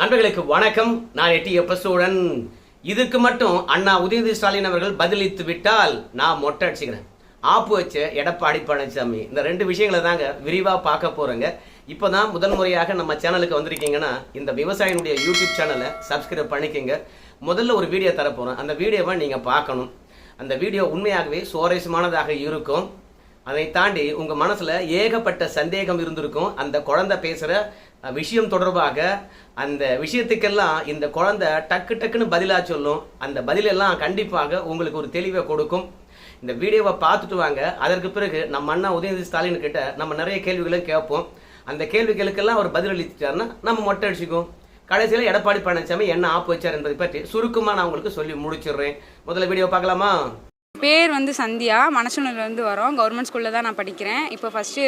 நண்பர்களுக்கு வணக்கம். நான் எட்டி எப்பசூடன் இதுக்கு மட்டும் அண்ணா உதயநிதி ஸ்டாலின் அவர்கள் பதிலளித்து விட்டால் நான் மொட்டை அடிச்சுக்கிறேன் ஆப்பு வச்ச எடப்பாடி பழனிசாமி. இந்த ரெண்டு விஷயங்களை தாங்க விரிவாக பார்க்க போகிறேங்க இப்போ தான் முதன் முறையாக நம்ம சேனலுக்கு வந்திருக்கீங்கன்னா இந்த விவசாயினுடைய யூடியூப் சேனலை சப்ஸ்கிரைப் பண்ணிக்கோங்க. முதல்ல ஒரு வீடியோ தரப்போகிறேன் அந்த வீடியோவை நீங்கள் பார்க்கணும். அந்த வீடியோ உண்மையாகவே சுவாரஸ்யமானதாக இருக்கும். அதை தாண்டி உங்க மனசுல ஏகப்பட்ட சந்தேகம் இருந்திருக்கும். அந்த குழந்தை பேசுற விஷயம் தொடர்பாக அந்த விஷயத்துக்கெல்லாம் இந்த குழந்தை டக்கு டக்குன்னு பதிலாக சொல்லும். அந்த பதிலெல்லாம் கண்டிப்பாக உங்களுக்கு ஒரு தெளிவை கொடுக்கும். இந்த வீடியோவை பார்த்துட்டு வாங்க. அதற்கு பிறகு நம்ம அண்ணா உதயநிதி ஸ்டாலின் கிட்ட நம்ம நிறைய கேள்விகளை கேட்போம். அந்த கேள்விகளுக்கெல்லாம் அவர் பதில் நம்ம மொட்டை அடிச்சுக்கும் கடைசியில் எடப்பாடி பழனிசாமி என்ன ஆப்பு வச்சார் என்பதை பற்றி சுருக்கமாக நான் உங்களுக்கு சொல்லி முடிச்சிடுறேன். முதல்ல வீடியோ பார்க்கலாமா? பேர் வந்து சந்தியா மனசுலேருந்து வரோம். கவர்மெண்ட் ஸ்கூலில் தான் நான் படிக்கிறேன். இப்போ ஃபஸ்ட்டு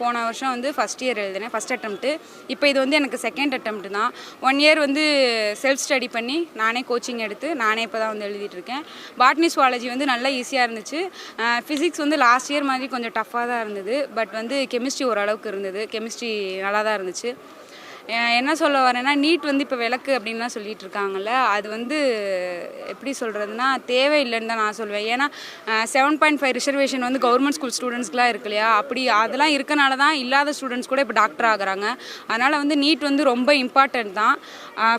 போன வருஷம் வந்து ஃபஸ்ட் இயர் எழுதினேன் ஃபஸ்ட் அட்டம்ப்ட்டு இப்போ இது வந்து எனக்கு செகண்ட் அட்டம்ப்ட் தான். ஒன் இயர் வந்து செல்ஃப் ஸ்டடி பண்ணி நானே கோச்சிங் எடுத்து நானே இப்போ தான் வந்து எழுதிட்டு இருக்கேன். பாட்னி சுவாலஜி வந்து நல்லா ஈஸியாக இருந்துச்சு. ஃபிசிக்ஸ் வந்து லாஸ்ட் இயர் மாதிரி கொஞ்சம் டஃப்பாக தான் இருந்தது. பட் வந்து கெமிஸ்ட்ரி ஓரளவுக்கு இருந்தது. கெமிஸ்ட்ரி நல்லா தான் இருந்துச்சு. என்ன சொல்ல வரேன்னா நீட் வந்து இப்போ விளக்கு அப்படின்லாம் சொல்லிட்டு இருக்காங்கல்ல அது வந்து எப்படி சொல்கிறதுனா தேவையில்லைன்னு தான் நான் சொல்வேன். ஏன்னா செவன் பாயிண்ட் ஃபைவ் ரிசர்வேஷன் வந்து கவர்மெண்ட் ஸ்கூல் ஸ்டூடெண்ட்ஸ்க்குலாம் இருக்கு இல்லையா? அப்படி அதெல்லாம் இருக்கனால தான் இல்லாத ஸ்டூடெண்ட்ஸ் கூட இப்போ டாக்டர் ஆகுறாங்க. அதனால் வந்து நீட் வந்து ரொம்ப இம்பார்ட்டன்ட் தான்.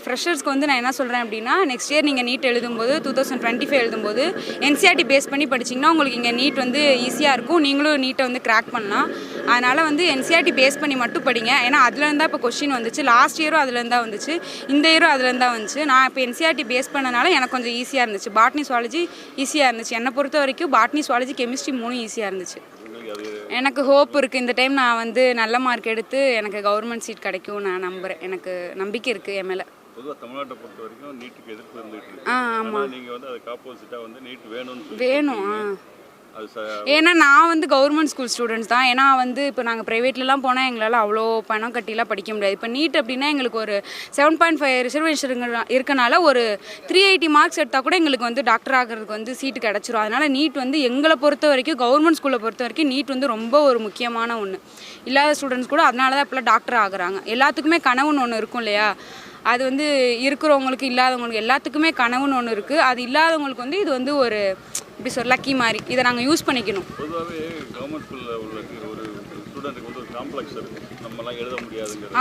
ஃப்ரெஷர்ஸ்க்கு வந்து நான் என்ன சொல்கிறேன் அப்படின்னா நெக்ஸ்ட் இயர் நீங்கள் நீட் எழுதும்போது டூ தௌசண்ட் டுவெண்ட்டி ஃபைவ் எழுதும்போது என்சிஆர்டி பேஸ் பண்ணி படிச்சிங்கன்னா உங்களுக்கு இங்கே நீட் வந்து ஈஸியாக இருக்கும். நீங்களும் நீட்டை வந்து கிராக் பண்ணலாம். அதனால் வந்து என்சிஆர்டி பேஸ் பண்ணி மட்டும் படிங்க. ஏன்னா அதுலேருந்து தான் இப்போ கொஸ்டின் வந்துச்சு. லாஸ்ட் இயரும் அதுலேருந்து தான் வந்துச்சு. இந்த இயரும் அதுலேருந்து தான் வந்துச்சு. நான் இப்போ என்சிஆர்டி பேஸ் பண்ணனால எனக்கு கொஞ்சம் ஈஸியாக இருந்துச்சு. பாட்னி சுவாலஜி ஈஸியாக இருந்துச்சு. என்னை பொறுத்த வரைக்கும் பாட்னி சுவாலஜி கெமிஸ்ட்ரி மூணும் ஈஸியாக இருந்துச்சு. எனக்கு ஹோப் இருக்குது இந்த டைம் நான் வந்து நல்ல மார்க் எடுத்து எனக்கு கவர்மெண்ட் சீட் கிடைக்கும் நான் நம்புகிறேன் எனக்கு நம்பிக்கை இருக்குது என் மேலே. பொதுவாக தமிழ்நாட்டை பொறுத்த வரைக்கும் நீட்டுக்கு எதிர்ப்பு இருந்துட்டு இருக்கு. ஆ ஆனா ஆமாம் நீங்க வந்து அதுக்கு ஆப்போசிட்டா வந்து நீட் வேணும்னு வேணும் ஏன்னா நான் வந்து கவர்மெண்ட் ஸ்கூல் ஸ்டூடெண்ட்ஸ் தான். ஏன்னா வந்து இப்போ நாங்கள் ப்ரைவேட்லலாம் போனால் எங்களால் அவ்வளோ பணம் கட்டிலாம் படிக்க முடியாது. இப்போ நீட் அப்படின்னா எங்களுக்கு ஒரு செவன் பாயிண்ட் ஃபைவ் ரிசர்வேஷன் இருக்கனால ஒரு த்ரீ எயிட்டி மார்க்ஸ் எடுத்தால் கூட எங்களுக்கு வந்து டாக்டர் ஆகிறதுக்கு வந்து சீட்டு கிடச்சிரும். அதனால் நீட் வந்து எங்களை பொறுத்த வரைக்கும் கவர்மெண்ட் ஸ்கூலை பொறுத்த வரைக்கும் நீட் வந்து ரொம்ப ஒரு முக்கியமான ஒன்று இல்லாத ஸ்டூடெண்ட்ஸ் கூட அதனால தான் இப்போலாம் டாக்டர் ஆகுறாங்க. எல்லாத்துக்குமே கனவுன்னு ஒன்று இருக்கும் இல்லையா? அது வந்து இருக்கிறவங்களுக்கு இல்லாதவங்களுக்கு எல்லாத்துக்குமே கனவுன்னு ஒன்று இருக்குது அது இல்லாதவங்களுக்கு வந்து இது வந்து ஒரு இப்படி சொல்ல லக்கி மாதிரி. இதை நாங்கள் யூஸ் பண்ணிக்கணும்.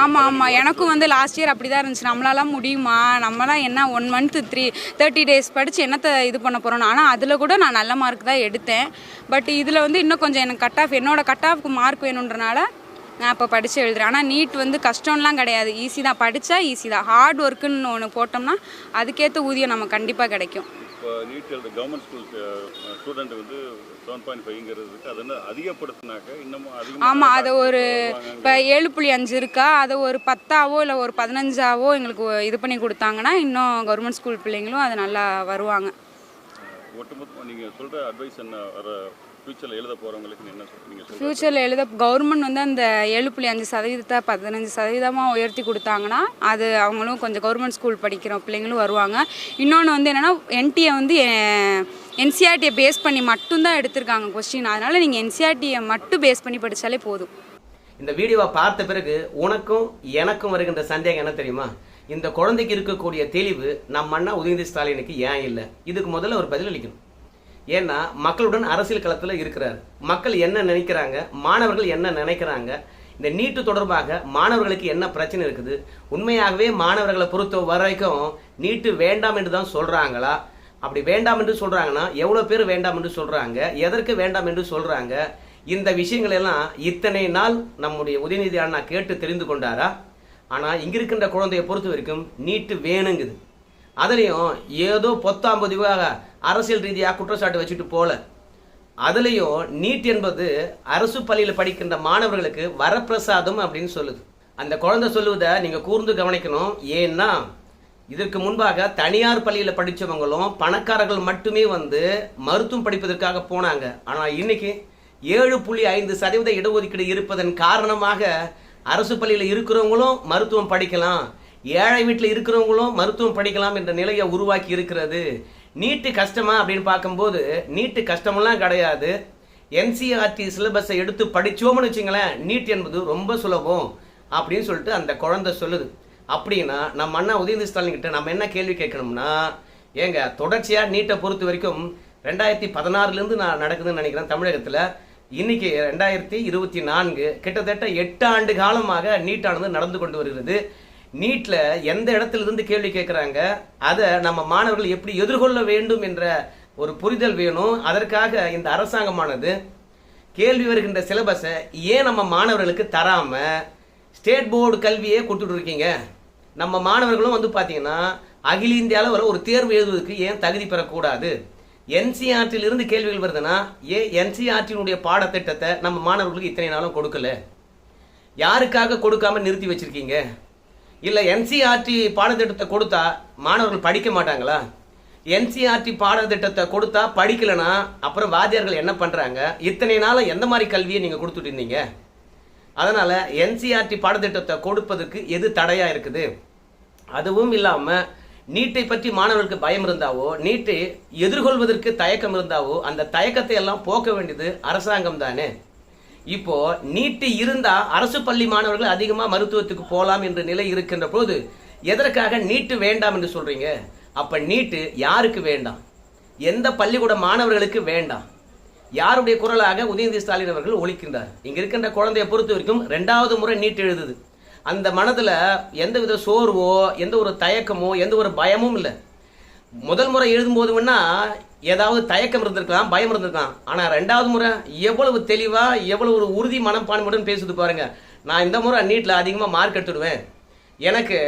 ஆமாம் ஆமாம் எனக்கும் வந்து லாஸ்ட் இயர் அப்படி தான் இருந்துச்சு. நம்மளாலாம் முடியுமா? நம்மளாம் என்ன one month three thirty days படித்து என்னத்தை இது பண்ண போகிறோம் ஆனால் அதில் கூட நான் நல்ல மார்க் தான் எடுத்தேன். பட் இதில் வந்து இன்னும் கொஞ்சம் எனக்கு கட் ஆஃப் என்னோட கட் ஆஃப்க்கு மார்க் வேணுன்றனால நான் இப்போ படித்து எழுதுறேன். ஆனால் நீட் வந்து கஷ்டம்லாம் கிடையாது. ஈஸி தான். படித்தா ஈஸி தான். ஹார்ட் ஒர்க்குன்னு ஒன்று போட்டோம்னா அதுக்கேற்ற ஊதியம் நமக்கு கண்டிப்பாக கிடைக்கும். இப்போ நீட் எழுத கவர்மெண்ட் ஸ்கூல் ஸ்டூடெண்ட் வந்து செவன் பாயிண்ட் ஃபைவ்ங்கிறதுக்கு அதை என்ன அதிகப்படுத்தினாக்க இன்னமும் அதிகமாக ஆமாம் அதை ஒரு இப்போ ஏழு புள்ளி அஞ்சு இருக்கா? அதை ஒரு பத்தாவோ இல்லை ஒரு பதினஞ்சாவோ எங்களுக்கு இது பண்ணி கொடுத்தாங்கன்னா இன்னும் கவர்மெண்ட் ஸ்கூல் பிள்ளைங்களும் அது நல்லா வருவாங்க. ஒட்டுமொத்தமாக நீங்கள் சொல்கிற அட்வைஸ் என்ன? வர ஃபியூச்சரில் எழுத போகிறவங்களுக்கு என்ன நீங்கள் ஃப்யூச்சரில் எழுத கவர்மெண்ட் வந்து அந்த ஏழு புள்ளி அஞ்சு சதவீதத்தை பதினஞ்சு சதவீதமாக உயர்த்தி கொடுத்தாங்கன்னா அது அவங்களும் கொஞ்சம் கவர்மெண்ட் ஸ்கூல் படிக்கிற பிள்ளைங்களும் வருவாங்க. இன்னொன்று வந்து என்னென்னா என்டிஏ வந்து என்சிஆர்டியை பேஸ் பண்ணி மட்டும்தான் எடுத்திருக்காங்க கொஸ்டின் அதனால் நீங்கள் என்சிஆர்டியை மட்டும் பேஸ் பண்ணி படித்தாலே போதும். இந்த வீடியோவை பார்த்த பிறகு உனக்கும் எனக்கும் வருகின்ற சந்தேகம் என்ன தெரியுமா? இந்த குழந்தைக்கு இருக்கக்கூடிய தெளிவு நம்ம அண்ணா உதயநிதி ஸ்டாலினுக்கு ஏன் இல்லை? இதுக்கு முதல்ல ஒரு பதில் அளிக்கணும் ஏன்னா மக்களுடன் அரசியல் களத்தில் இருக்கிறார். மக்கள் என்ன நினைக்கிறாங்க? மாணவர்கள் என்ன நினைக்கிறாங்க? இந்த நீட்டு தொடர்பாக மாணவர்களுக்கு என்ன பிரச்சனை இருக்குது? உண்மையாகவே மாணவர்களை பொறுத்த வரைக்கும் நீட்டு வேண்டாம் என்று தான் சொல்கிறாங்களா அப்படி வேண்டாம் என்று சொல்கிறாங்கன்னா எவ்வளோ பேர் வேண்டாம் என்று சொல்கிறாங்க எதற்கு வேண்டாம் என்று சொல்கிறாங்க இந்த விஷயங்கள் எல்லாம் இத்தனை நாள் நம்முடைய உதயநிதி அண்ணா கேட்டு தெரிந்து கொண்டாரா? ஆனால் இங்கே இருக்கின்ற குழந்தையை பொறுத்த வரைக்கும் நீட்டு வேணுங்குது. அதுலேயும் ஏதோ பத்தாம்பதுவாக அரசியல் ரீதியாக குற்றச்சாட்டு வச்சுட்டு போல. அதுலேயும் நீட் என்பது அரசு பள்ளியில் படிக்கின்ற மாணவர்களுக்கு வரப்பிரசாதம் அப்படின்னு சொல்லுது. அந்த குழந்தை சொல்லுவதை நீங்கள் கூர்ந்து கவனிக்கணும். ஏன்னா இதற்கு முன்பாக தனியார் பள்ளியில் படித்தவங்களும் பணக்காரர்கள் மட்டுமே வந்து மருத்துவம் படிப்பதற்காக போனாங்க. ஆனால் இன்னைக்கு ஏழு புள்ளி ஐந்து சதவீத இடஒதுக்கீடு இருப்பதன் காரணமாக அரசு பள்ளியில் இருக்கிறவங்களும் மருத்துவம் படிக்கலாம். ஏழை வீட்டில் இருக்கிறவங்களும் மருத்துவம் படிக்கலாம் என்ற நிலையை உருவாக்கி இருக்கிறது. நீட்டு கஷ்டமா அப்படின்னு பார்க்கும்போது நீட்டு கஷ்டமெல்லாம் கிடையாது. என்சிஆர்டி சிலபஸை எடுத்து படித்தோம்னு வச்சுங்களேன் நீட் என்பது ரொம்ப சுலபம் அப்படின்னு சொல்லிட்டு அந்த குழந்தை சொல்லுது. அப்படின்னா நம்ம அண்ணா உதயநிதி ஸ்டாலின் கிட்ட நம்ம என்ன கேள்வி கேட்கணும்னா ஏங்க தொடர்ச்சியாக நீட்டை பொறுத்த வரைக்கும் ரெண்டாயிரத்தி பதினாறுலேருந்து நான் நடக்குதுன்னு நினைக்கிறேன் தமிழகத்தில். இன்னைக்கு ரெண்டாயிரத்தி இருபத்தி நான்கு கிட்டத்தட்ட எட்டு ஆண்டு காலமாக நீட்டானது நடந்து கொண்டு வருகிறது. நீட்ல எந்த இடத்துல இருந்து கேள்வி கேட்குறாங்க அதை நம்ம மாணவர்கள் எப்படி எதிர்கொள்ள வேண்டும் என்ற ஒரு புரிதல் வேணும். அதற்காக இந்த அரசாங்கமானது கேள்வி வருகின்ற சிலபஸை ஏன் நம்ம மாணவர்களுக்கு தராம ஸ்டேட் போர்டு கல்வியே கொடுத்துட்டு இருக்கீங்க? நம்ம மாணவர்களும் வந்து பார்த்தீங்கன்னா அகில இந்தியாவில் வர ஒரு தேர்வு எழுதுவதற்கு ஏன் தகுதி பெறக்கூடாது? என்சிஆர்டியிலிருந்து இருந்து கேள்விகள் வருதுன்னா ஏன் என்சிஆர்டியினுடைய பாடத்திட்டத்தை நம்ம மாணவர்களுக்கு இத்தனை நாளும் கொடுக்கல? யாருக்காக கொடுக்காம நிறுத்தி வச்சிருக்கீங்க? இல்லை என்சிஆர்டி பாடத்திட்டத்தை கொடுத்தா மாணவர்கள் படிக்க மாட்டாங்களா? என்சிஆர்டி பாடத்திட்டத்தை கொடுத்தா படிக்கலைன்னா அப்புறம் வாத்தியார்கள் என்ன பண்ணுறாங்க இத்தனை நாள் எந்த மாதிரி கல்வியை நீங்கள் கொடுத்துட்டு இருந்தீங்க? அதனால் என்சிஆர்டி பாடத்திட்டத்தை கொடுப்பதற்கு எது தடையாக இருக்குது? அதுவும் இல்லாமல் நீட்டை பற்றி மாணவர்களுக்கு பயம் இருந்தாவோ நீட்டை எதிர்கொள்வதற்கு தயக்கம் இருந்தாவோ அந்த தயக்கத்தை எல்லாம் போக்க வேண்டியது அரசாங்கம் தானே இப்போ நீட்டு இருந்தா அரசு பள்ளி மாணவர்கள் அதிகமா மருத்துவத்துக்கு போகலாம் என்ற நிலை இருக்கின்ற போது எதற்காக நீட்டு வேண்டாம் என்று சொல்றீங்க? அப்ப நீட்டு யாருக்கு வேண்டாம்? எந்த பள்ளிக்கூட மாணவர்களுக்கு வேண்டாம். யாருடைய குரலாக உதயநிதி ஸ்டாலின் அவர்கள் ஒழிக்கின்றார் இங்க இருக்கின்ற குழந்தையை பொறுத்த வரைக்கும் ரெண்டாவது முறை நீட் எழுதுது. அந்த மனதுல எந்தவித சோர்வோ எந்த ஒரு தயக்கமோ எந்த ஒரு பயமும் இல்லை. முதல் முறை எழுதும்போது வேணா ஏதாவது தயக்கம் இருந்திருக்கலாம் பயம் இருந்திருக்கலாம். ஆனால் ரெண்டாவது முறை எவ்வளவு தெளிவாக எவ்வளவு ஒரு உறுதி மனப்பான்மையுடன் பேசுது பாருங்க. நான் இந்த முறை நீட்டில் அதிகமாக மார்க் எடுத்துடுவேன். எனக்கு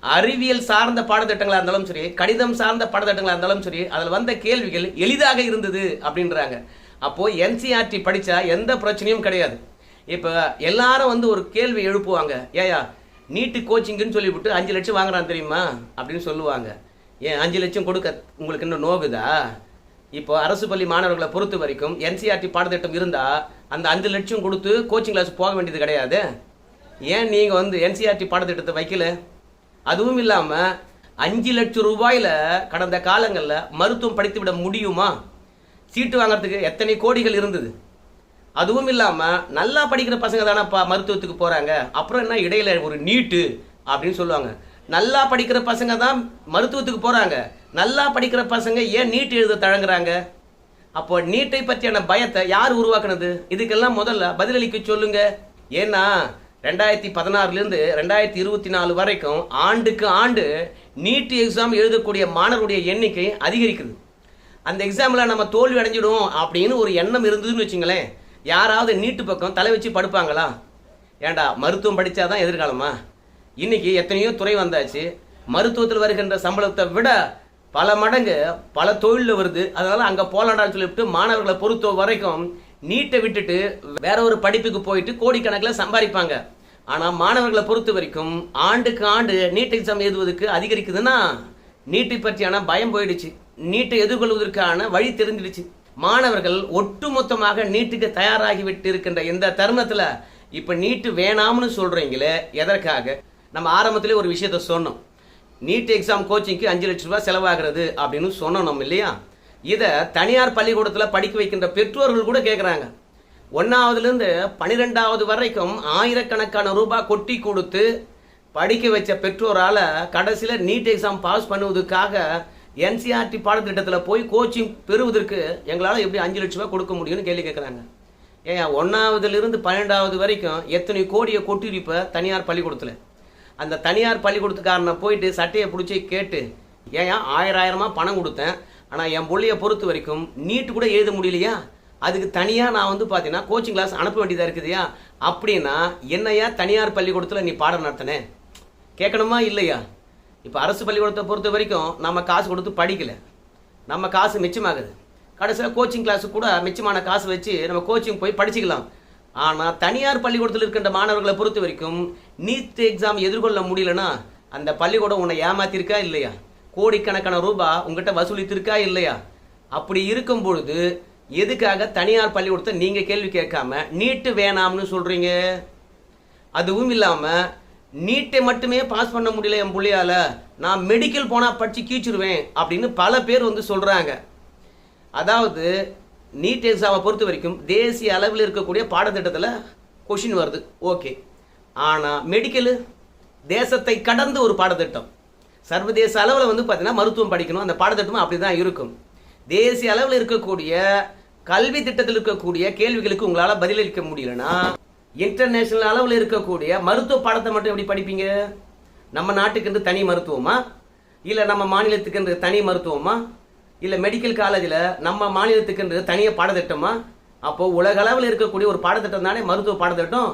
அறிவியல் சார்ந்த பாடத்திட்டங்களாக இருந்தாலும் சரி கணிதம் சார்ந்த பாடத்திட்டங்களாக இருந்தாலும் சரி அதில் வந்த கேள்விகள் எளிதாக இருந்தது அப்படின்றாங்க. அப்போது என்சிஆர்டி படித்தா எந்த பிரச்சனையும் கிடையாது. இப்போ எல்லாரும் வந்து ஒரு கேள்வி எழுப்புவாங்க. ஏயா நீட்டு கோச்சிங்குன்னு சொல்லிவிட்டு அஞ்சு லட்சம் வாங்குறான் தெரியுமா? அப்படின்னு சொல்லுவாங்க. ஏன் அஞ்சு லட்சம் கொடுக்க உங்களுக்கு இன்னும் நோகுதா? இப்போ அரசு பள்ளி மாணவர்களை பொறுத்த வரைக்கும் என்சிஆர்டி பாடத்திட்டம் இருந்தால் அந்த அஞ்சு லட்சம் கொடுத்து கோச்சிங் கிளாஸ் போக வேண்டியது கிடையாது. ஏன் நீங்கள் வந்து என்சிஆர்டி பாடத்திட்டத்தை வைக்கல? அதுவும் இல்லாமல் அஞ்சு லட்சம் ரூபாயில் கடந்த காலங்களில் மருத்துவம் படித்து விட முடியுமா? சீட்டு வாங்குறதுக்கு எத்தனை கோடிகள் இருந்தது? அதுவும் இல்லாமல் நல்லா படிக்கிற பசங்க தானேப்பா மருத்துவத்துக்கு போகிறாங்க அப்புறம் என்ன இடையில ஒரு நீட்டு அப்படின்னு சொல்லுவாங்க. நல்லா படிக்கிற பசங்க தான் மருத்துவத்துக்கு போகிறாங்க நல்லா படிக்கிற பசங்க ஏன் நீட் எழுத தழங்குறாங்க அப்போ நீட்டை பற்றியான பயத்தை யார் உருவாக்குனது? இதுக்கெல்லாம் முதல்ல பதிலளிக்க சொல்லுங்க. ஏன்னா ரெண்டாயிரத்தி பதினாறுலேருந்து ரெண்டாயிரத்தி இருபத்தி நாலு வரைக்கும் ஆண்டுக்கு ஆண்டு நீட் எக்ஸாம் எழுதக்கூடிய மாணவருடைய எண்ணிக்கை அதிகரிக்குது. அந்த எக்ஸாமில் நம்ம தோல்வி அடைஞ்சிடும் அப்படின்னு ஒரு எண்ணம் இருந்ததுன்னு வச்சுங்களேன். யாராவது நீட்டு பக்கம் தலை வச்சு படுப்பாங்களா? ஏண்டா மருத்துவம் படித்தாதான் எதிர்காலமா? இன்னைக்கு எத்தனையோ துறை வந்தாச்சு. மருத்துவத்தில் வருகின்ற சம்பளத்தை விட பல மடங்கு பல தொழிலில் வருது. அதனால அங்கே போலாண்டான்னு சொல்லிவிட்டு மாணவர்களை பொறுத்த வரைக்கும் நீட்டை விட்டுட்டு வேற ஒரு படிப்புக்கு போயிட்டு கோடிக்கணக்கில் சம்பாதிப்பாங்க. ஆனால் மாணவர்களை பொறுத்த வரைக்கும் ஆண்டுக்கு ஆண்டு நீட் எக்ஸாம் எழுதுவதற்கு அதிகரிக்குதுன்னா நீட்டை பற்றியான பயம் போயிடுச்சு. நீட்டை எதிர்கொள்வதற்கான வழி தெரிஞ்சிடுச்சு. மாணவர்கள் ஒட்டுமொத்தமாக நீட்டுக்கு தயாராகி விட்டு இருக்கின்ற இந்த தருணத்தில் இப்போ நீட்டு வேணாம்னு சொல்கிறீங்களே எதற்காக? நம்ம ஆரம்பத்திலே ஒரு விஷயத்த சொன்னோம். நீட் எக்ஸாம் கோச்சிங்க்கு அஞ்சு லட்ச ரூபாய் செலவாகிறது அப்படின்னு சொன்னோம் நம்ம இல்லையா? இதை தனியார் பள்ளிக்கூடத்தில் படிக்க வைக்கின்ற பெற்றோர்கள் கூட கேட்குறாங்க ஒன்றாவதுலேருந்து பன்னிரெண்டாவது வரைக்கும் ஆயிரக்கணக்கான ரூபாய் கொட்டி கொடுத்து படிக்க வச்ச பெற்றோரால் கடைசியில் நீட் எக்ஸாம் பாஸ் பண்ணுவதுக்காக என்சிஆர்டி பாடத்திட்டத்தில் போய் கோச்சிங் பெறுவதற்கு எங்களால் எப்படி அஞ்சு லட்ச ரூபாய் கொடுக்க முடியும்னு கேள்வி கேட்குறாங்க ஏன் ஒன்றாவதுலேருந்து பன்னெண்டாவது வரைக்கும் எத்தனை கோடியை கொட்டியிருப்ப தனியார் பள்ளிக்கூடத்தில்? அந்த தனியார் பள்ளிக்கூடத்துக்காரனை போயிட்டு சட்டையை பிடிச்சி கேட்டு ஏன் ஆயிரம் ஆயிரமாக பணம் கொடுத்தேன். ஆனால் என் பிள்ளைய பொறுத்த வரைக்கும் நீட்டு கூட எழுத முடியலையா? அதுக்கு தனியாக நான் வந்து பார்த்தீங்கன்னா கோச்சிங் கிளாஸ் அனுப்ப வேண்டியதாக இருக்குதுயா? அப்படின்னா என்னையா தனியார் பள்ளிக்கூடத்தில் நீ பாடம் நடத்தினே? கேட்கணுமா இல்லையா? இப்போ அரசு பள்ளிக்கூடத்தை பொறுத்த வரைக்கும் நம்ம காசு கொடுத்து படிக்கலை. நம்ம காசு மிச்சமாகுது. கடைசியில் கோச்சிங் கிளாஸு கூட மிச்சமான காசு வச்சு நம்ம கோச்சிங் போய் படிச்சுக்கலாம். ஆனால் தனியார் பள்ளிக்கூடத்தில் இருக்கின்ற மாணவர்களை பொறுத்த வரைக்கும் நீட் எக்ஸாம் எதிர்கொள்ள முடியலன்னா அந்த பள்ளிக்கூடம் உன்னை ஏமாத்திருக்கா இல்லையா? கோடிக்கணக்கான ரூபாய் உங்ககிட்ட வசூலித்திருக்கா இல்லையா? அப்படி இருக்கும் பொழுது எதுக்காக தனியார் பள்ளிக்கூடத்தை நீங்க கேள்வி கேட்காம நீட்டு வேணாம்னு சொல்றீங்க? அதுவும் இல்லாம நீட்டை மட்டுமே பாஸ் பண்ண முடியல என் பிள்ளையால நான் மெடிக்கல் போனா படிச்சு கீச்சிருவேன் அப்படின்னு பல பேர் வந்து சொல்றாங்க. அதாவது நீட் எக்ஸாமை பொறுத்த வரைக்கும் தேசிய அளவில் இருக்கக்கூடிய பாடத்திட்டத்தில் கொஷின் வருது. ஓகே ஆனால் மெடிக்கலு தேசத்தை கடந்து ஒரு பாடத்திட்டம். சர்வதேச அளவில் வந்து பார்த்தீங்கன்னா மருத்துவம் படிக்கணும். அந்த பாடத்திட்டமும் அப்படி தான் இருக்கும். தேசிய அளவில் இருக்கக்கூடிய கல்வி திட்டத்தில் இருக்கக்கூடிய கேள்விகளுக்கு உங்களால் பதிலளிக்க முடியலன்னா இன்டர்நேஷனல் அளவில் இருக்கக்கூடிய மருத்துவ பாடத்தை மட்டும் எப்படி படிப்பீங்க? நம்ம நாட்டுக்கு தனி மருத்துவமா? இல்லை நம்ம மாநிலத்துக்கு தனி மருத்துவமா? இல்லை மெடிக்கல் காலேஜில் நம்ம மாநிலத்துக்குன்றது தனியாக பாடத்திட்டமா? அப்போது உலக அளவில் இருக்கக்கூடிய ஒரு பாடத்திட்டம் தானே மருத்துவ பாடத்திட்டம்.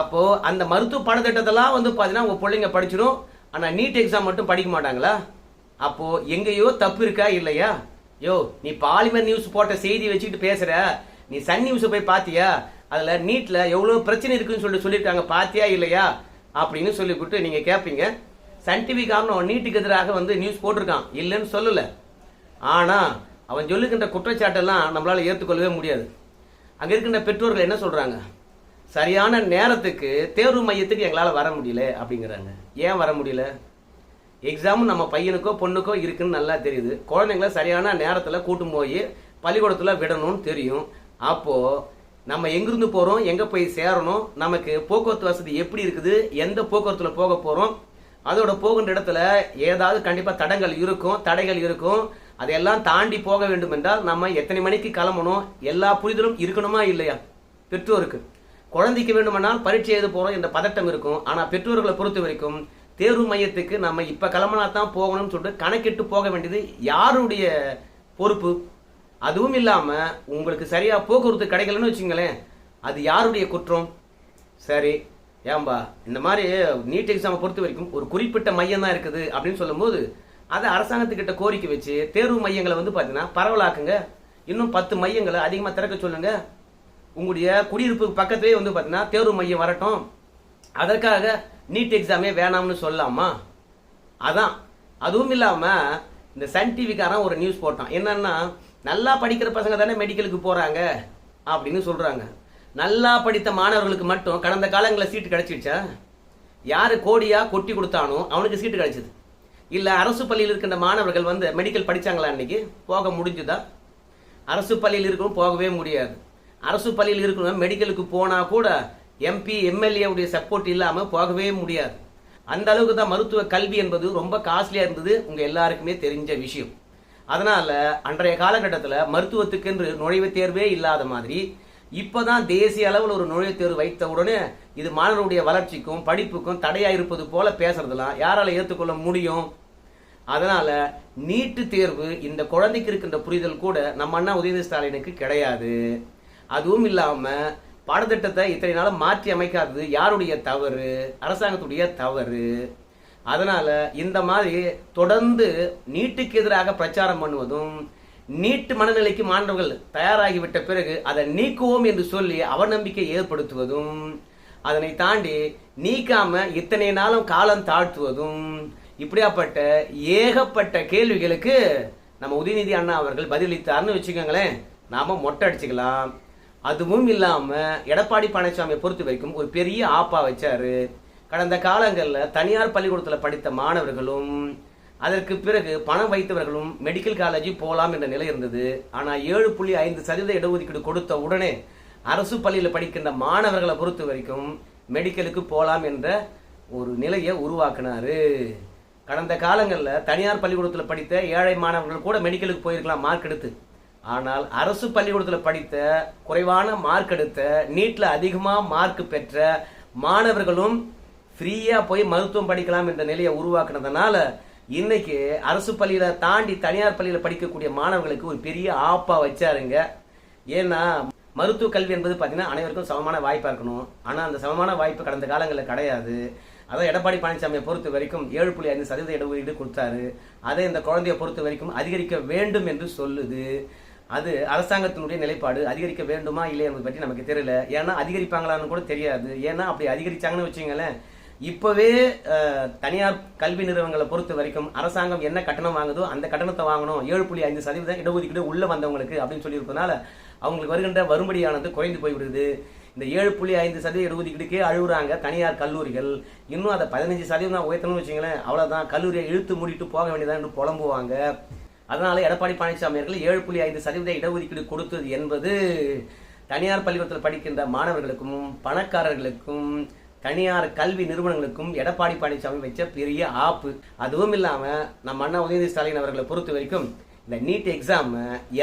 அப்போது அந்த மருத்துவ பாடத்திட்டத்தெல்லாம் வந்து பார்த்தீங்கன்னா உங்கள் பிள்ளைங்க படிச்சிடும். ஆனால் நீட் எக்ஸாம் மட்டும் படிக்க மாட்டாங்களா? அப்போது எங்கேயோ தப்பு இருக்கா இல்லையா? யோ நீ பாலிமர் நியூஸ் போட்ட செய்தி வச்சுக்கிட்டு பேசுகிற நீ சன் நியூஸை போய் பார்த்தியா அதில் நீட்டில் எவ்வளோ பிரச்சனை இருக்குன்னு சொல்லிட்டு சொல்லியிருக்காங்க. பார்த்தியா இல்லையா? அப்படின்னு சொல்லிவிட்டு நீங்கள் கேட்பீங்க சன் டிவி காரணம் நீட்டுக்கு எதிராக வந்து நியூஸ் போட்டிருக்கான். இல்லைன்னு சொல்லலை. ஆனா அவன் சொல்லுகின்ற குற்றச்சாட்டெல்லாம் நம்மளால் ஏற்றுக்கொள்ளவே முடியாது. அங்கே இருக்கின்ற பெற்றோர்கள் என்ன சொல்கிறாங்க சரியான நேரத்துக்கு தேர்வு மையத்துக்கு எங்களால் வர முடியல அப்படிங்கிறாங்க. ஏன் வர முடியல? எக்ஸாம் நம்ம பையனுக்கோ பொண்ணுக்கோ இருக்குன்னு நல்லா தெரியுது. குழந்தைங்கள சரியான நேரத்தில் கூட்டும் போய் பள்ளிக்கூடத்தில் விடணும்னு தெரியும். அப்போது நம்ம எங்கிருந்து போகிறோம் எங்கே போய் சேரணும்? நமக்கு போக்குவரத்து வசதி எப்படி இருக்குது? எந்த போக்குவரத்தில் போக போகிறோம் அதோட போகின்ற இடத்துல ஏதாவது கண்டிப்பாக தடங்கள் இருக்கும் தடைகள் இருக்கும். அதையெல்லாம் தாண்டி போக வேண்டும் என்றால் நம்ம எத்தனை மணிக்கு கிளம்பணும் எல்லா புரிதலும் இருக்கணுமா இல்லையா? பெற்றோருக்கு. குழந்தைக்கு வேண்டுமானால் பரீட்சை எழுத போகிறோம் என்ற பதட்டம் இருக்கும். ஆனால் பெற்றோர்களை பொறுத்த வரைக்கும் தேர்வு மையத்துக்கு நம்ம இப்போ கிளம்பினா தான் போகணும்னு சொல்லிட்டு கணக்கிட்டு போக வேண்டியது யாருடைய பொறுப்பு? அதுவும் இல்லாமல் உங்களுக்கு சரியாக போக்குவரத்து கிடைக்கலன்னு வச்சுங்களேன் அது யாருடைய குற்றம்? சரி ஏம்பா இந்த மாதிரி நீட் எக்ஸாமை பொறுத்த வரைக்கும் ஒரு குறிப்பிட்ட மையம் தான் இருக்குது அப்படின்னு சொல்லும்போது அதை அரசாங்கத்துக்கிட்ட கோரிக்கை வச்சு தேர்வு மையங்களை வந்து பார்த்தீங்கன்னா பரவலாக்குங்க. இன்னும் பத்து மையங்களை அதிகமாக திறக்க சொல்லுங்க. உங்களுடைய குடியிருப்பு பக்கத்திலே வந்து பார்த்தீங்கன்னா தேர்வு மையம் வரட்டும். அதற்காக நீட் எக்ஸாமே வேணாம்னு சொல்லலாமா அதான். அதுவும் இல்லாமல் இந்த சன் டிவிக்காரன் ஒரு நியூஸ் போட்டான். என்னன்னா நல்லா படிக்கிற பசங்க தானே மெடிக்கலுக்கு போகிறாங்க அப்படின்னு சொல்கிறாங்க நல்லா படித்த மாணவர்களுக்கு மட்டும் கடந்த காலங்களில் சீட்டு கிடச்சிடுச்சா? யார் கோடியாக கொட்டி கொடுத்தானோ அவனுக்கு சீட்டு கிடச்சிது. இல்லை அரசு பள்ளியில் இருக்கின்ற மாணவர்கள் வந்து மெடிக்கல் படிச்சாங்களா அன்னைக்கு போக முடிஞ்சுதா? அரசு பள்ளியில் இருக்கணும் போகவே முடியாது. அரசு பள்ளியில் இருக்கணும் மெடிக்கலுக்கு போனால் கூட எம்பி எம்எல்ஏவுடைய சப்போர்ட் இல்லாமல் போகவே முடியாது. அந்த அளவுக்கு தான் மருத்துவ கல்வி என்பது ரொம்ப காஸ்ட்லியாக இருந்தது உங்கள் எல்லாருக்குமே தெரிஞ்ச விஷயம். அதனால் அன்றைய காலகட்டத்தில் மருத்துவத்துக்கென்று நுழைவுத் தேர்வே இல்லாத மாதிரி இப்போதான் தேசிய அளவில் ஒரு நுழைவுத் தேர்வு வைத்த உடனே இது மாணவருடைய வளர்ச்சிக்கும் படிப்புக்கும் தடையா இருப்பது போல பேசுறதெல்லாம் யாரால ஏற்றுக்கொள்ள முடியும்? அதனால நீட்டு தேர்வு இந்த குழந்தைக்கு இருக்கின்ற புரிதல் கூட நம்ம அண்ணா உதயநிதி ஸ்டாலினுக்கு கிடையாது. அதுவும் இல்லாம பாடத்திட்டத்தை இத்தனை நாளும் மாற்றி அமைக்காதது யாருடைய தவறு? அரசாங்கத்துடைய தவறு. அதனால இந்த மாதிரி தொடர்ந்து நீட்டுக்கு எதிராக பிரச்சாரம் பண்ணுவதும் நீட்டு மனநிலைக்கு மாணவர்கள் தயாராகிவிட்ட பிறகு அதை நீக்குவோம் என்று சொல்லி அவநம்பிக்கை ஏற்படுத்துவதும் அதனை தாண்டி நீக்காம இத்தனை நாளும் காலம் தாழ்த்துவதும். இப்படியாப்பட்ட ஏகப்பட்ட கேள்விகளுக்கு நம்ம உதயநிதி அண்ணா அவர்கள் பதிலளித்தார்னு வச்சுக்கோங்களேன் நாம மொட்டை அடிச்சுக்கலாம். அதுவும் இல்லாம எடப்பாடி பழனிசாமியை பொறுத்த வரைக்கும் ஒரு பெரிய ஆப்பா வச்சாரு. கடந்த காலங்களில் தனியார் பள்ளிக்கூடத்தில் படித்த மாணவர்களும் அதற்கு பிறகு பணம் வைத்தவர்களும் மெடிக்கல் காலேஜ் போகலாம் என்ற நிலை இருந்தது. ஆனால் ஏழு புள்ளி ஐந்து சதவீத இடஒதுக்கீடு கொடுத்த உடனே அரசு பள்ளியில் படிக்கின்ற மாணவர்களை பொறுத்த வரைக்கும் மெடிக்கலுக்கு போகலாம் என்ற ஒரு நிலையை உருவாக்குனாரு. கடந்த காலங்களில் தனியார் பள்ளிக்கூடத்தில் படித்த ஏழை மாணவர்கள் கூட மெடிக்கலுக்கு போயிருக்கலாம் மார்க் எடுத்து. ஆனால் அரசு பள்ளிக்கூடத்தில் படித்த குறைவான மார்க் எடுத்த நீட்டில் அதிகமாக மார்க் பெற்ற மாணவர்களும் ஃப்ரீயாக போய் மருத்துவம் படிக்கலாம் என்ற நிலையை உருவாக்குனதுனால இன்னைக்கு அரசு பள்ளியில தாண்டி தனியார் பள்ளியில படிக்கக்கூடிய மாணவர்களுக்கு ஒரு பெரிய ஆப்பா வச்சாருங்க. ஏன்னா மருத்துவ கல்வி என்பது பார்த்தீங்கன்னா அனைவருக்கும் சமமான வாய்ப்பாக இருக்கணும். ஆனால் அந்த சமமான வாய்ப்பு கடந்த காலங்களில் கிடையாது. அதான் எடப்பாடி பழனிசாமியை பொறுத்த வரைக்கும் ஏழு புள்ளி ஐந்து சதவீத இடஒதுக்கீடு கொடுத்தாரு. அதை இந்த குழந்தையை பொறுத்த வரைக்கும் அதிகரிக்க வேண்டும் என்று சொல்லுது. அது அரசாங்கத்தினுடைய நிலைப்பாடு. அதிகரிக்க வேண்டுமா இல்லை என்பது பற்றி நமக்கு தெரியல. ஏன்னா அதிகரிப்பாங்களான்னு கூட தெரியாது. ஏன்னா அப்படி அதிகரிச்சாங்கன்னு வச்சுங்களேன் இப்போவே தனியார் கல்வி நிறுவனங்களை பொறுத்த வரைக்கும் அரசாங்கம் என்ன கட்டணம் வாங்குதோ அந்த கட்டணத்தை வாங்கணும். ஏழு புள்ளி ஐந்து சதவீதம் இடஒதுக்கீடு உள்ளே வந்தவங்களுக்கு அப்படின்னு சொல்லியிருப்பதனால அவங்களுக்கு வருகின்ற வரும்படியானது குறைந்து போய்விடுது. இந்த ஏழு புள்ளி ஐந்து சதவீத இடஒதுக்கீடுக்கே அழுகுறாங்க தனியார் கல்லூரிகள். இன்னும் அதை பதினஞ்சு சதவீதம் உயர்த்தணும்னு வச்சுங்களேன் அவ்வளோதான் கல்லூரியை இழுத்து மூடிட்டு போக வேண்டியதான் என்று புலம்புவாங்க. அதனால எடப்பாடி பழனிசாமி அவர்கள் ஏழு புள்ளி ஐந்து சதவீத இடஒதுக்கீடு கொடுத்தது என்பது தனியார் பள்ளிக்கூடத்தில் படிக்கின்ற மாணவர்களுக்கும் பணக்காரர்களுக்கும் தனியார் கல்வி நிறுவனங்களுக்கும் எடப்பாடி பழனிசாமி வச்ச பெரிய ஆப்பு. அதுவும் இல்லாமல் நம்ம அண்ணா உதயநிதி ஸ்டாலின் அவர்களை பொறுத்த வரைக்கும் இந்த நீட் எக்ஸாம்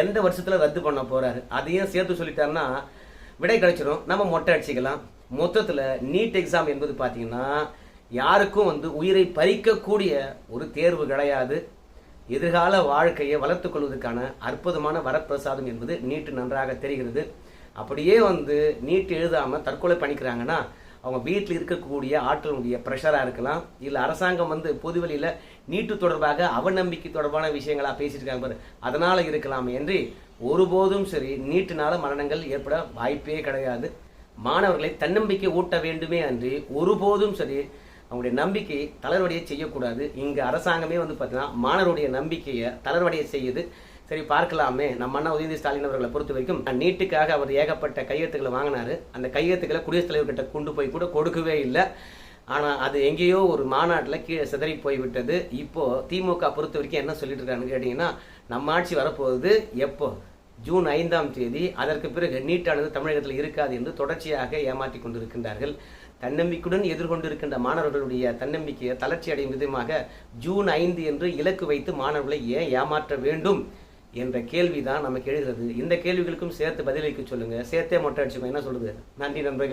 எந்த வருஷத்தில் ரத்து பண்ண போறாரு அதையும் சேர்த்து சொல்லிட்டாருன்னா விடை கிடைச்சிடும் நம்ம மொட்டை அடிச்சுக்கலாம். மொத்தத்தில் நீட் எக்ஸாம் என்பது பார்த்தீங்கன்னா யாருக்கும் வந்து உயிரை பறிக்கக்கூடிய ஒரு தேர்வு கிடையாது. எதிர்கால வாழ்க்கையை வளர்த்து கொள்வதற்கான அற்புதமான வரப்பிரசாதம் என்பது நீட்டு நன்றாக தெரிகிறது. அப்படியே வந்து நீட் எழுதாமல் தற்கொலை பண்ணிக்கிறாங்கன்னா அவங்க வீட்டில் இருக்கக்கூடிய ஆட்களுடைய ப்ரெஷராக இருக்கலாம் இல்லை அரசாங்கம் வந்து பொதுவெளியில் நீட்டு தொடர்பாக அவநம்பிக்கை தொடர்பான விஷயங்களாக பேசியிருக்காங்க இருக்காங்க பாரு. அதனால் இருக்கலாம் என்று ஒருபோதும் சரி நீட்டினால மரணங்கள் ஏற்பட வாய்ப்பே கிடையாது. மாணவர்களை தன்னம்பிக்கை ஊட்ட வேண்டுமே அன்றி ஒருபோதும் சரி அவங்களுடைய நம்பிக்கை தளர்வடைய செய்யக்கூடாது. இங்கே அரசாங்கமே வந்து பார்த்தீங்கன்னா மாணவருடைய நம்பிக்கையை தளர்வடைய செய்யுது. சரி பார்க்கலாமே. நம்ம அண்ணா உதயநிதி ஸ்டாலின் அவர்களை பொறுத்த வரைக்கும் நீட்டுக்காக அவர் ஏகப்பட்ட கையெழுத்துக்களை வாங்கினாரு. அந்த கையெழுத்துக்களை குடியரசுத் தலைவர்கிட்ட கொண்டு போய் கூட கொடுக்கவே இல்லை. ஆனால் அது எங்கேயோ ஒரு மாநாட்டில் கீழே சிதறி போய் விட்டது திமுக பொறுத்த வரைக்கும் என்ன சொல்லிட்டு இருக்காங்கன்னு கேட்டிங்கன்னா நம்ம ஆட்சி வரப்போகுது. எப்போ? ஜூன் ஐந்தாம் தேதி. அதற்கு பிறகு நீட்டானது தமிழகத்தில் இருக்காது என்று தொடர்ச்சியாக ஏமாற்றி கொண்டிருக்கின்றார்கள். தன்னம்பிக்கையுடன் எதிர்கொண்டிருக்கின்ற மாணவர்களுடைய தன்னம்பிக்கையை தளர்ச்சி அடையும் விதமாக ஜூன் ஐந்து என்று இலக்கு வைத்து மாணவர்களை ஏன் ஏமாற்ற வேண்டும்? என்ற கேள்விதான் நமக்கு எழுகிறது இந்த கேள்விகளுக்கும் சேர்த்து பதிலளிக்க சொல்லுங்க. சேர்த்தே மொட்டை அடிச்சுக்கோ. என்ன சொல்றது? நன்றி நண்பர்கள்.